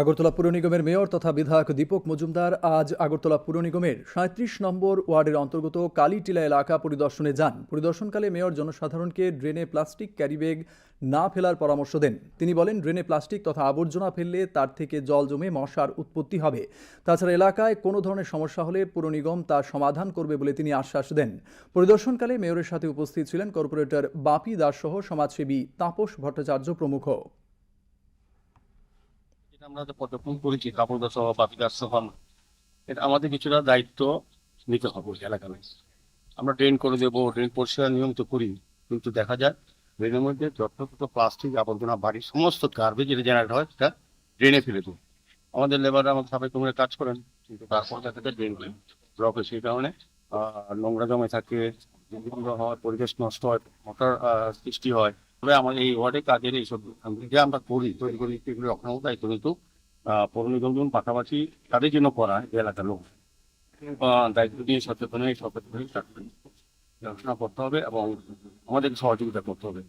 আগরতলা পুর নিগমের মেয়র তথা বিধায়ক দীপক মজুমদার আজ আগরতলা পুর নিগমের সাঁত্রিশ নম্বর ওয়ার্ডের অন্তর্গত কালীটিলা এলাকা পরিদর্শনে যান। পরিদর্শনকালে মেয়র জনসাধারণকে ড্রেনে প্লাস্টিক ক্যারিব্যাগ না ফেলার পরামর্শ দেন। তিনি বলেন, ড্রেনে প্লাস্টিক তথা আবর্জনা ফেললে তার থেকে জল জমে মশার উৎপত্তি হবে। তাছাড়া এলাকায় কোনো ধরনের সমস্যা হলে পুর নিগম তার সমাধান করবে বলে তিনি আশ্বাস দেন। পরিদর্শনকালে মেয়রের সাথে উপস্থিত ছিলেন কর্পোরেটর বাপি দাস সহ সমাজসেবী তাপস ভট্টাচার্য প্রমুখ। যেটা আমরা পদক্ষেপ করেছি কাপড় সহ বাপিদার সহ এটা আমাদের কিছুটা দায়িত্ব নিতে হবে ওই এলাকায় আমরা ড্রেন করে দেবো ড্রেন পরিষ্কার নিয়মিত করি কিন্তু দেখা যায় ড্রেনের মধ্যে যথাযথ প্লাস্টিক আবর্জনা বাড়ির সমস্ত গার্বেজ যেটা জেনারেট হয় সেটা ড্রেনে ফেলে দেবো। আমাদের লেবার আমার সাফাই কর্মীরা কাজ করেন কিন্তু তারপর দেখা ড্রেন ব্লক সেই কারণে নোংরা জমে থাকে হয় পরিবেশ নষ্ট হয় আহ, সৃষ্টি হয় তবে আমার এই ওয়ার্ডে কাজের এইসব যে আমরা করি, তৈরি করি সেগুলো রক্ষণাও দায়িত্ব কিন্তু পৌর নিগমজন পাশাপাশি তাদের জন্য করা এলাকার লোক দায়িত্ব নিয়ে সচেতন হয়ে সচেতন হয়ে করি। করতে হবে এবং আমাদের সহযোগিতা করতে হবে